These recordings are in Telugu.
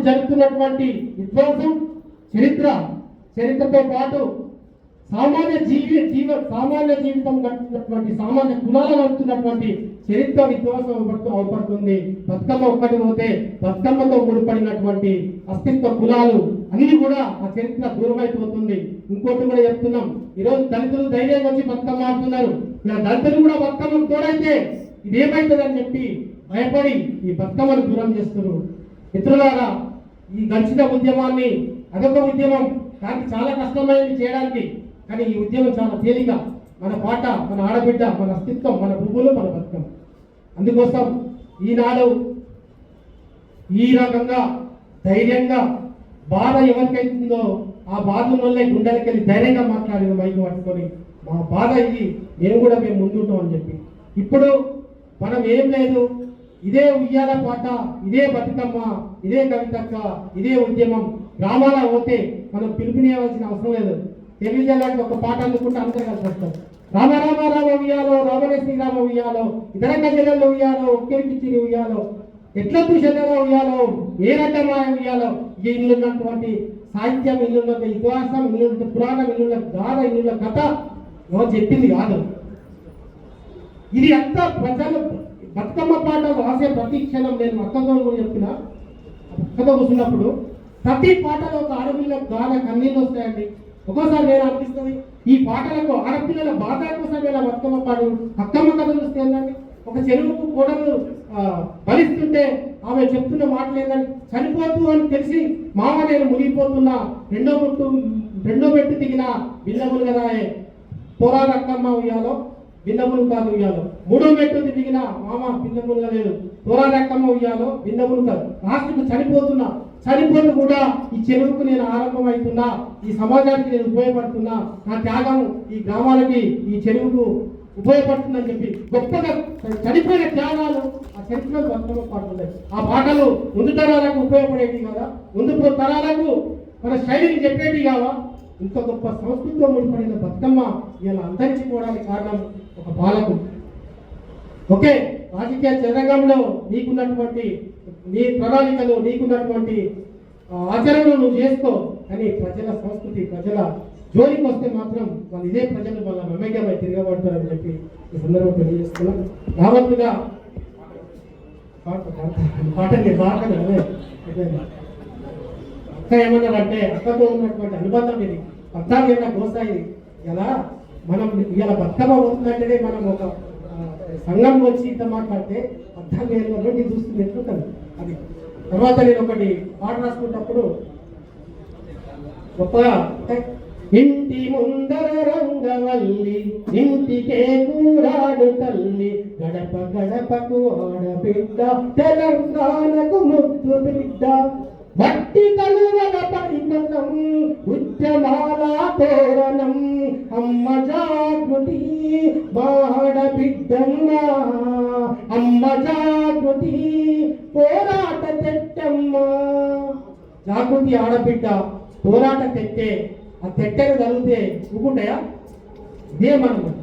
ఇప్పుడు జరుగుతున్నటువంటి విధ్వంసం చరిత్ర చరిత్రతో పాటు సామాన్య జీవి జీవ సామాన్య జీవితం గడుపుతున్నటువంటి సామాన్య కులాలు గడుపుతున్నటువంటి చరిత్ర విధ్వంసం అవపడుతుంది బతుకమ్మ ఒక్కటి పోతే బతుకమ్మతో ముడిపడినటువంటి అస్తిత్వ కులాలు అన్ని కూడా ఆ చరిత్ర దూరం అయిపోతుంది ఇంకోటి కూడా చెప్తున్నాం. ఈరోజు దళితులు ధైర్యం వచ్చి బతుకమ్మ ఆడుతున్నారు. ఇలా దళితులు కూడా బతుకమ్మకు తోడైతే ఇది చెప్పి భయపడి ఈ బతుకమ్మను దూరం చేస్తున్నారు. మిత్రులారా ఈ గడిచిన ఉద్యమాన్ని అదొక ఉద్యమం. దానికి చాలా కష్టమైనది చేయడానికి. కానీ ఈ ఉద్యమం చాలా తేలిక. మన పాట మన ఆడబిడ్డ మన అస్తిత్వం మన పువ్వులు మన బతుకం అందుకోసం ఈనాడు ఈ రకంగా ధైర్యంగా బాధ ఎవరికైతుందో ఆ బాధ వల్లే గుండెలకి వెళ్ళి ధైర్యంగా మాట్లాడిన మైక్ పట్టుకొని మా బాధ ఇది మేము కూడా మేము ముందుంటాం అని చెప్పి. ఇప్పుడు మనం ఏం లేదు ఇదే ఉయ్యాల పాట ఇదే బతుకమ్మ ఇదే కవితక్క ఇదే ఉద్యమం. గ్రామాల పోతే మనం పిలుపునియవలసిన అవసరం లేదు. తెలియజేయాలంటే ఒక పాట అందుకుంటే అందరూ కలిసి వస్తారు. రామ రామ రామ ఉయ్యాలో రామనే శ్రీరామ ఉయ్యాలో ఇతర జిల్లాలో ఉయ్యాలో ఒక్కేరికిచ్చిరి ఉయ్యాలో ఎట్లా చూసేదారో ఉయ్యాలో ఏ రకమా ఉయ్యాలో ఈ ఇల్లున్నటువంటి సాహిత్యం ఇల్లున్న ఇతిహాసం ఇల్లున్న పురాణం ఇల్లున్న గాథ ఇల్లున్న కథ చెప్పింది కాదు. ఇది అంతా ప్రజలు బతుకమ్మ పాట రాసే ప్రతి క్షణం నేను అక్కతో కూడా చెప్పిన. అక్కతో కూర్చున్నప్పుడు ప్రతి పాటలో ఒక ఆడపిల్ల గాన కన్నీళ్ళు వస్తాయండి. ఒక్కోసారి నేను అనిపిస్తుంది. ఈ పాటలకు ఆడపిల్లల బాధ కోసం ఇలా బతుకమ్మ పాడు అక్కమ్మ కథ చూస్తే ఏంటండి ఒక చెరువుకు కోడలు భరిస్తుంటే ఆమె చెప్తున్న మాటలు ఏంటంటే చనిపోతూ అని తెలిసి మామ నేను మునిగిపోతున్నా. రెండో ముట్టు రెండో పెట్టు దిగిన బిల్లములు కదా పోరాడక్కమ్మ ఉయ్యాలో బిన్నములు కాదు ఉయ్యాలో. మూడో మెట్టు దిగిన మామ బిన్నములుగా లేదు పోరాడక్కమ్మ ఉయ్యాలో బిన్నములు కాదు. రాష్ట్రం చనిపోతున్నా. చనిపోతూ కూడా ఈ చెరువుకు నేను ఆరంభమవుతున్నా ఈ సమాజానికి నేను ఉపయోగపడుతున్నా. నా త్యాగం ఈ గ్రామాలకి ఈ చెరువుకు ఉపయోగపడుతుందని చెప్పి గొప్పగా చనిపోయిన త్యాగాలు ఆ చరిత్రలో బతుకమ్మ పాడుతున్నాయి. ఆ పాటలు ముందు తరాలకు ఉపయోగపడేవి కదా? ముందు తరాలకు మన శైలిని చెప్పేది కావా ఇంత గొప్ప సంస్కృతితో ముడిపడిన బతుకమ్మ ఇలా అంతరించిపోవడానికి కారణం ఒక పాలకు ఓకే రాజకీయ చదరంగంలో నీకున్నటువంటి నీ ప్రణాళికలు నీకున్నటువంటి ఆచరణలు నువ్వు చేసుకో కానీ ప్రజల సంస్కృతి ప్రజల జోలికి వస్తే మాత్రం వాళ్ళు ఇదే ప్రజలు వాళ్ళ మమేకమై తిరగబడతారని చెప్పి ఈ సందర్భం తెలియజేస్తున్నాం రావద్దుగా పాట పాట పాట నీ పాటలు అదే అక్క ఏమన్నారంటే అక్కతో ఉన్నటువంటి అనుబంధం ఇది. పద్నాలుగు ఏళ్ళ గోసాయి ఎలా? మనం ఇలా బతుకమ్మ పోతుందంటేనే మనం ఒక సంఘం వచ్చి ఇంత మాట్లాడితే అర్థం ఏళ్ళ నుండి చూస్తుంది ఎట్లుంటుంది? అది. తర్వాత నేను ఒకటి పాట రాసుకున్నప్పుడు గొప్పగా ఇంటి ముందర రంగవల్లి ఇంటికే కూరాడు తల్లి గడప గడపకు ఆడబిడ్డ తెలంగాణకు ముద్దు బిడ్డ మట్టి కలువల ఉద్యమాల తోరణం అమ్మ జాగృతి బాడ బిడ్డమ్మ. అమ్మ జాగృతి పోరాట తెట్టమ్మ. జాగృతి ఆడబిడ్డ పోరాట తెట్టే. ఆ తెట్టెలు తగిలితే ఊకుంటాయా? ఇదే మనం.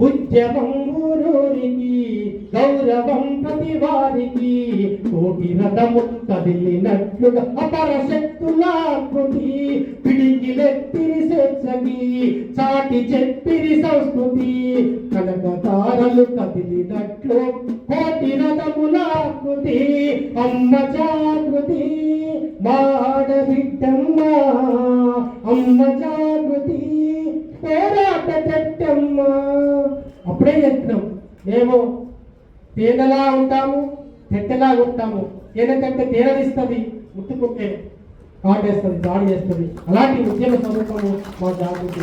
ఉద్యమం ఊరూరికి గౌరవం ప్రతి వారికి. కోటి రథము కదిలినట్లుగా అపర శక్తుల శక్తులాకృతి పిడికిలెత్తిరి స్వేచ్ఛకి చాటి చెప్పిరి సంస్కృతి. కనకతారలు కదిలినట్లు కోటి రథముల కృతి. అమ్మ జాగృతి మాడబిడ్డమ్మ అమ్మ జాగృతి పోరాట చెట్టమ్మ. అప్పుడే చెప్తున్నాం మేము తేనెలా ఉంటాము? తెట్టెలా ఉంటాము? తేనె కంటే తేనెనిస్తుంది ముట్టుకుంటే కాటేస్తుంది దాడి చేస్తుంది అలాంటి ఉద్యమ స్వరూపము మా జాగృతి.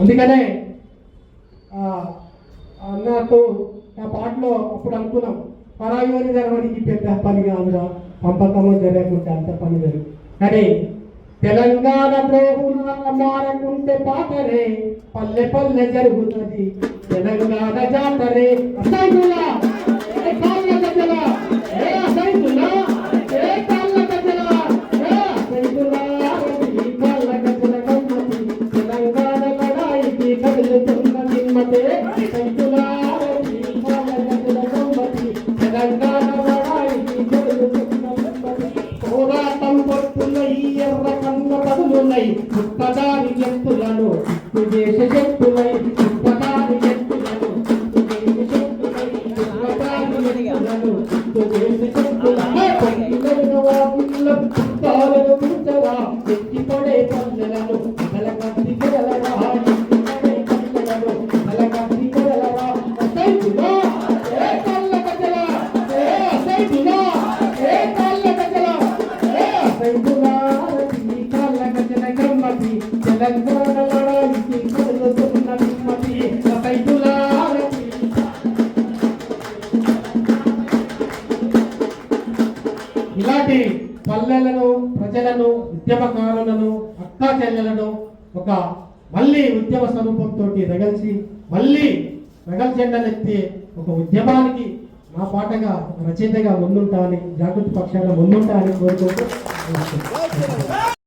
అందుకనే అన్నతో నా పాటలో అప్పుడు అనుకున్నాం పరాయోని జరగడానికి పెద్ద పని కాదురా పంపకము జరగకుంటే అంత పని జరుగు కానీ తెలంగాణ ద్రోహుల మారకుంటే పాటరే పల్లె పల్లె జరుగుతుంది. తెలంగాణ జాతరే. సైకులా ఏ కాళ్ళ కట్టెల ఎర్ర కన్న పదులున్నాయి గొప్పదాని ఎత్తులను విదేశ కాబట్టి పల్లెలను ప్రజలను ఉద్యమకారులను అక్కా చెల్లెలను ఒక మళ్ళీ ఉద్యమ స్వరూపంతో రగల్చి మళ్ళీ రగల్ చెండలెత్తి ఒక ఉద్యమానికి నా పాటగా రచయితగా ముందుంటామని జాగృతి పక్షాన ముందుంటాను కోరుకుంటూ